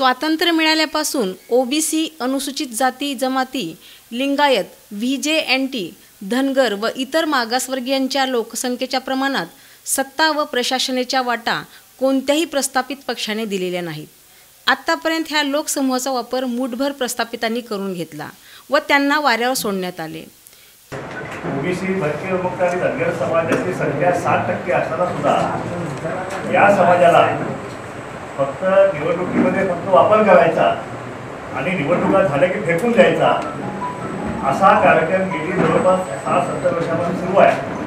स्वातंत्र्य मिळाल्यापासून ओबीसी अनुसूचित जाती जमाती Lingayat V J N T Dhangar व इतर मागासवर्गीयांच्या लोकसंख्येच्या प्रमाणात सत्ता व प्रशासनेच्या वाटा कोणत्याही प्रस्थापित पक्षाने दिलेल्या नाहीत. आत्तापर्यंत ह्या लोकसमूहाचा वापर मूठभर प्रस्थापितांनी करून घेतला व त्यांना वाऱ्यावर सोडण्यात आले. ओबीसी भटके विमुक्त आणि धनगर समाजाची संख्या सात टक्के असताना सुद्धा या समाजाला फक्त निवडणुकीमध्ये फक्त वापर करायचा आणि निवडणुका झाल्या की फेकून द्यायचा असा कार्यक्रम गेली जवळपास सहा सत्तर वर्षापासून सुरू आहे.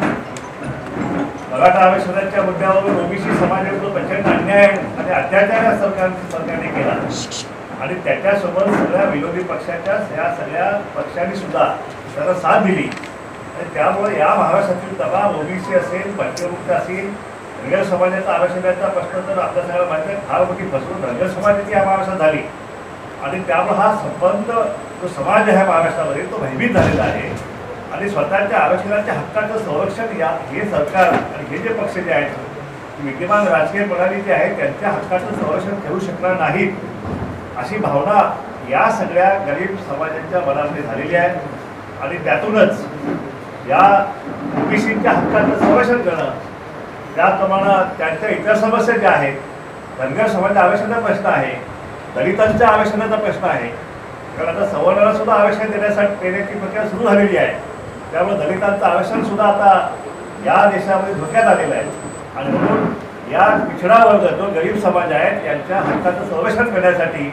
मराठा आरक्षणाच्या मुद्द्यावर ओबीसी समाजावर प्रचंड अन्याय आणि अत्याचार या सरकार सरकारने केला. आणि त्याच्यासोबत सगळ्या विरोधी पक्षाच्या या सगळ्या पक्षांनी सुद्धा त्याला साथ दिली. आणि त्यामुळे या महाराष्ट्रातील तमाम ओबीसी असेल पंचमुक्त असेल धनगर समाजाचा आरक्षणाचा प्रश्न तर आपल्या सगळ्या माहिती आहे. फार मोठी फसवून धनगर समाजाची या महाराष्ट्रात झाली. आणि त्यामुळे हा संबंध जो समाज आहे महाराष्ट्रामध्ये तो भयभीत झालेला आहे. आणि स्वतःच्या आरक्षणाच्या हक्काचं संरक्षण या हे सरकार आणि हे जे पक्ष जे आहेत विद्यमान राजकीय प्रणाली जे आहे त्यांच्या हक्काचं संरक्षण ठेवू शकणार नाहीत अशी भावना या सगळ्या गरीब समाजाच्या मनामध्ये झालेली आहे. आणि त्यातूनच या ओबीसीच्या हक्काचं संरक्षण करणं त्याचप्रमाणे त्यांच्या इतर समस्या ज्या आहेत धनगर समाजाच्या आरक्षणाचा प्रश्न आहे दलितांच्या आरक्षणाचा प्रश्न आहे. कारण आता सवर्णाला सुद्धा आरक्षण देण्यासाठी देण्याची प्रक्रिया सुरू झालेली आहे. त्यामुळे दलितांचं आवेशन सुद्धा आता या देशामध्ये धोक्यात आलेलं आहे. आणि म्हणून या पिछडा वर्ग जो गरीब समाज आहे यांच्या हक्काचं संरक्षण करण्यासाठी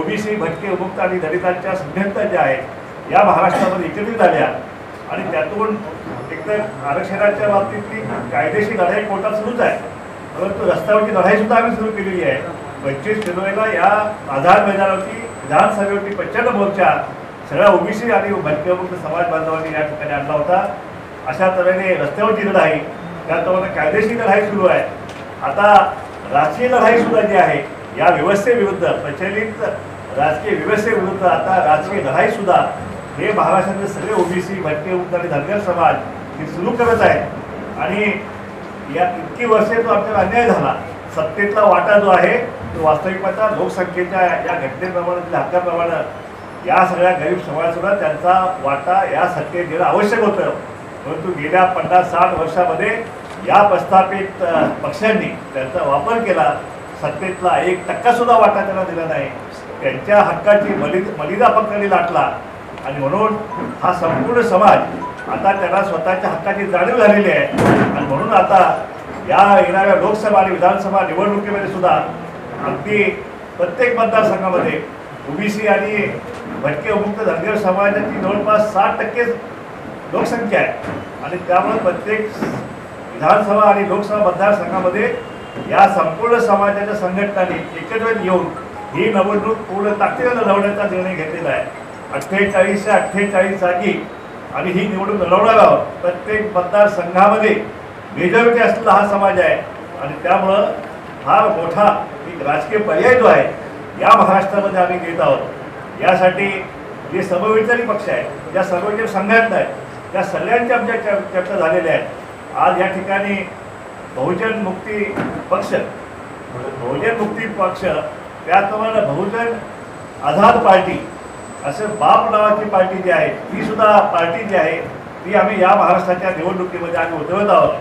ओबीसी भटके विमुक्त आणि दलितांच्या संघटना ज्या आहेत या महाराष्ट्रामध्ये एकत्रित झाल्या. आणि त्यातून एकतर आरक्षणाच्या बाबतीतली कायदेशीर लढाई कोर्टात सुरूच आहे. परंतु रस्त्यावरची लढाई सुद्धा आम्ही सुरू केलेली आहे. पंचवीस फेब्रुवारीला या आझाद मैदानावरती विधानसभेवरती पंच्याण्णव मोर्चा सगळ्या ओबीसी आणि भटकेमुक्त समाज बांधवांनी या ठिकाणी आणला होता. अशा तऱ्हेने रस्त्यावरची लढाई त्याचप्रमाणे कायदेशीर लढाई सुरू आहे. आता राजकीय लढाई सुद्धा जी आहे या व्यवस्थेविरुद्ध प्रचलित राजकीय व्यवस्थेविरुद्ध आता राजकीय लढाई सुद्धा हे महाराष्ट्रातले सगळे ओबीसी भटके मुक्त आणि धनगर समाज हे सुरू करत आहे आणि या इतकी वर्षे तो आपल्याला अन्याय झाला सत्तेतला वाटा जो आहे तो वास्तविकता लोकसंख्येच्या या घटनेप्रमाणे हक्काप्रमाणे या सगळ्या गरीब समाजासुद्धा त्यांचा वाटा या सत्तेत देणं आवश्यक होतं. परंतु गेल्या पन्नास साठ वर्षामध्ये या प्रस्थापित पक्षांनी त्यांचा वापर केला. सत्तेतला एक टक्कासुद्धा वाटा त्यांना दिला नाही. त्यांच्या हक्काची मलि मलिदा पक्षांनी लाटला. आणि म्हणून हा संपूर्ण समाज आता त्याला स्वतःच्या हक्काची जाणीव झालेली आहे. आणि म्हणून आता या येणाऱ्या लोकसभा आणि विधानसभा निवडणुकीमध्ये सुद्धा अगदी प्रत्येक मतदारसंघामध्ये ओबीसी आणि भटके मुक्त धनगर समाजाची जवळपास साठ टक्के लोकसंख्या आहे. आणि त्यामुळे प्रत्येक विधानसभा आणि लोकसभा मतदारसंघामध्ये या संपूर्ण समाजाच्या संघटनांनी एकत्रित येऊन ही निवडणूक पूर्ण ताकदीनं लढवण्याचा निर्णय घेतलेला आहे. अठ्ठेचाळीसशे अठ्ठेचाळीस जागी. आम्ही ही निवडणूक लढवणार आहोत. प्रत्येक मतदारसंघामध्ये मेजॉरिटी असलेला हा समाज आहे. आणि त्यामुळं फार मोठा एक राजकीय पर्याय जो आहे या महाराष्ट्रामध्ये आम्ही घेत आहोत. यासाठी जे समविचारी पक्ष आहे ज्या सर्वोच्च संघटना आहेत त्या सगळ्यांच्या आमच्या चर्चा झालेल्या आहेत. आज या ठिकाणी बहुजन मुक्ती पक्ष बहुजन मुक्ती पक्ष त्याचप्रमाणे बहुजन आझाद पार्टी असं बाप नावाची पार्टी जी आहे ती सुद्धा पार्टी जी आहे ती आम्ही या महाराष्ट्राच्या निवडणुकीमध्ये आम्ही उतरवत आहोत.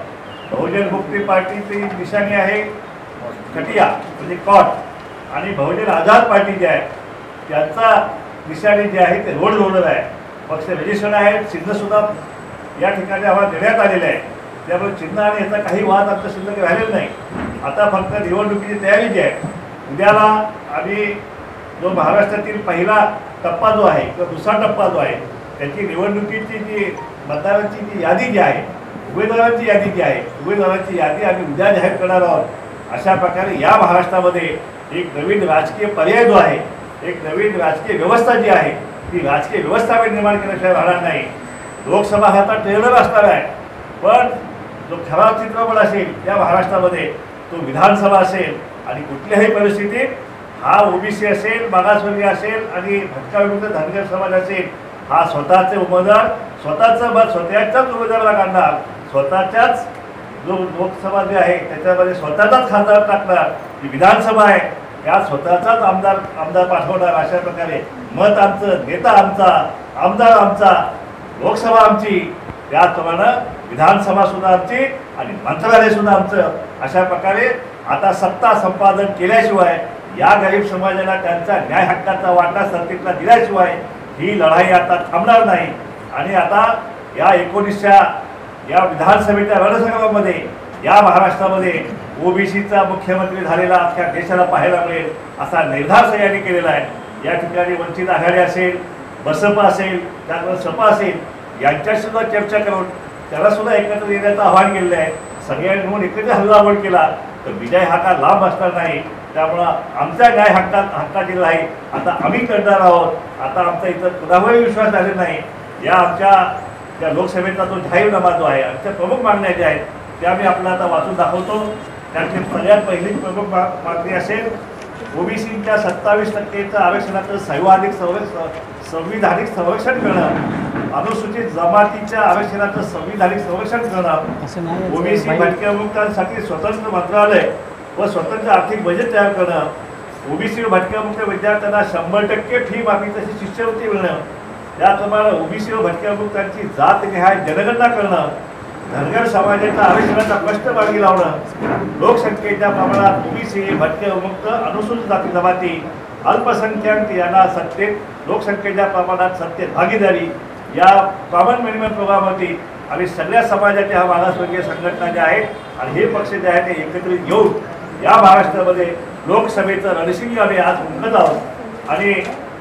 बहुजन मुक्ती पार्टीची निशाणी आहे खटिया म्हणजे कॉट आणि बहुजन आझाद पार्टी जी आहे त्यांचा निशाणी जे आहे ते रोड रोलर आहे. पक्ष रजिस्टर्ड आहे चिन्हसुद्धा या ठिकाणी आम्हाला देण्यात आलेलं आहे. त्यामुळे चिन्ह आणि याचा काही वाद आमच्या शिल्लक राहिलेला नाही. आता फक्त निवडणुकीची तयारी जी आहे उद्याला आम्ही जो महाराष्ट्रातील पहिला टप्पा जो आहे किंवा दुसरा टप्पा जो आहे त्याची निवडणुकीची जी मतदारांची जी यादी जी आहे उमेदवारांची यादी जी आहे उमेदवारांची यादी आम्ही उद्या जाहीर करणार आहोत. अशा प्रकारे या महाराष्ट्रामध्ये एक नवीन राजकीय पर्याय जो आहे एक नवीन राजकीय व्यवस्था जी आहे ती राजकीय व्यवस्था निर्माण केल्याशिवाय राहणार नाही. लोकसभा हा आता ट्रेलर असणार आहे. पण जो खरा चित्रपट असेल या महाराष्ट्रामध्ये तो विधानसभा असेल आणि कुठल्याही परिस्थितीत हा ओबीसी असेल मागासवर्गीय असेल आणि भटका धनगर समाज असेल हा स्वतःचे उमेदवार स्वतःचं मत स्वतःच्याच उमेदवाराला काढणार स्वतःच्याच जो लोकसभा जे आहे त्याच्यामध्ये स्वतःचाच खासदार टाकणार जी विधानसभा आहे. या स्वतःचाच आमदार आमदार पाठवणार अशा प्रकारे मत आमचं नेता आमचा आमदार आमचा लोकसभा आमची त्याचप्रमाणे विधानसभा सुद्धा आमची आणि मंत्रालय सुद्धा आमचं अशा प्रकारे आता सत्ता संपादन केल्याशिवाय या गरीब समाजाला त्यांचा न्याय हक्काचा वाटा सरकारला दिल्याशिवाय ही लढाई आता थांबणार नाही. आणि आता या एकोणीसच्या या विधानसभेच्या रणसंग्रामामध्ये या महाराष्ट्रामध्ये ओबीसीचा मुख्यमंत्री झालेला अख्ख्या देशाला पाहायला मिळेल असा निर्धार सगळ्यांनी केलेला आहे. या ठिकाणी वंचित आघाडी असेल बसपा असेल त्यानंतर सपा असेल यांच्यासुद्धा चर्चा करून त्यालासुद्धा एकत्र येण्याचं आव्हान केलेलं आहे. सगळ्यांनी म्हणून एकत्र हल्लाबोल केला तर विजय हा का लांब असणार नाही? त्यामुळं आमचा न्याय हक्का हक्काची लढाई आता आम्ही करणार आहोत. आता आमचा इथं कुणावरही विश्वास आलेला नाही. या आमच्या त्या लोकसभेचा जो जाहीरनामा जो आहे आमच्या प्रमुख मागण्या ज्या आहेत त्या मी आपल्याला आता वाचून दाखवतो. त्याची सगळ्यात पहिली प्रमुख मागणी असेल ओबीसीच्या सत्तावीस टक्केचं आरक्षणाचं संरक्षण संविधानिक संरक्षण करणं अनुसूचित जमातीच्या आरक्षणाचं संविधानिक संरक्षण करणं ओबीसी भटक्या मुक्तांसाठी स्वतंत्र मंत्रालय व स्वतंत्र आर्थिक बजेट तयार करणं ओबीसी व विद्यार्थ्यांना शंभर टक्के फी माफी तशी शिष्यवृत्ती मिळणं त्याचप्रमाणे ओबीसी व भटक्यामुक्तांची जात निहाय जनगणना करणं धनगर समाजाच्या आरक्षणाचा प्रश्न मार्गी लावणं लोकसंख्येच्या प्रमाणात ओबीसी भटके मुक्त अनुसूचित जाती जमाती अल्पसंख्याक यांना सत्तेत लोकसंख्येच्या प्रमाणात सत्तेत भागीदारी या कॉमन मिनिमम प्रोग्रामवरती आणि सगळ्या समाजाच्या ह्या मागासवर्गीय संघटना ज्या आहेत आणि हे पक्ष जे आहेत ते एकत्रित घेऊन या महाराष्ट्रामध्ये लोकसभेचं रणशिंग आम्ही आज उमटत आहोत. आणि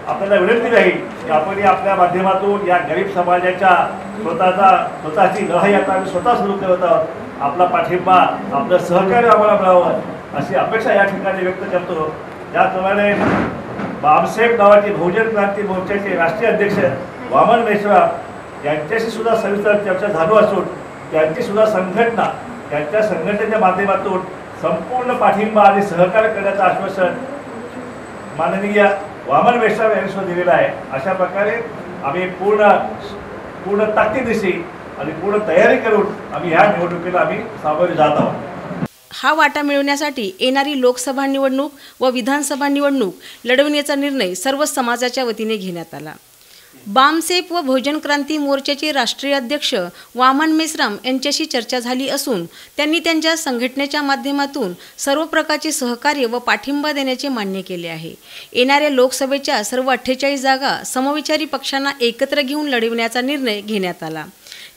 आपल्याला विनंती राहील की आपण या आपल्या माध्यमातून या गरीब समाजाच्या स्वतःचा स्वतःची लढाई आता आम्ही स्वतः सुरू करत आहोत. आपला पाठिंबा आपलं सहकार्य आम्हाला मिळावं अशी अपेक्षा या ठिकाणी व्यक्त करतो. त्याचप्रमाणे बामसेब नावाचे बहुजन क्रांती मोर्चाचे राष्ट्रीय अध्यक्ष वामन मेश्रा यांच्याशी सुद्धा सविस्तर चर्चा झालो असून त्यांची सुद्धा संघटना त्यांच्या संघटनेच्या माध्यमातून संपूर्ण पाठिंबा आणि सहकार्य करण्याचं आश्वासन माननीय वामन वेश्राव यांनी सुद्धा दिलेलं आहे. अशा प्रकारे आम्ही पूर्ण पूर्ण ताकदीशी आणि पूर्ण तयारी करून आम्ही ह्या निवडणुकीला आम्ही सामोरे जात आहोत. हा वाटा मिळवण्यासाठी येणारी लोकसभा निवडणूक व विधानसभा निवडणूक लढवण्याचा निर्णय सर्व समाजाच्या वतीने घेण्यात आला. बामसेप व भोजन क्रांती मोर्चाचे राष्ट्रीय अध्यक्ष वामन मेश्राम यांच्याशी चर्चा झाली असून त्यांनी त्यांच्या संघटनेच्या माध्यमातून सर्व प्रकारचे सहकार्य व पाठिंबा देण्याचे मान्य केले आहे. येणाऱ्या लोकसभेच्या सर्व अठ्ठेचाळीस जागा समविचारी पक्षांना एकत्र घेऊन लढविण्याचा निर्णय घेण्यात आला.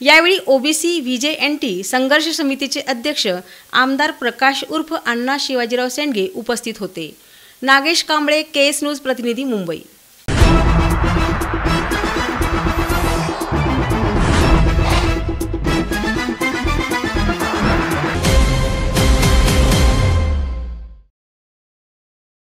यावेळी ओबीसी व्हीजे एन टी संघर्ष समितीचे अध्यक्ष आमदार प्रकाश उर्फ अण्णा शिवाजीराव सेंडगे उपस्थित होते. Nagesh Kamble K S news प्रतिनिधी मुंबई.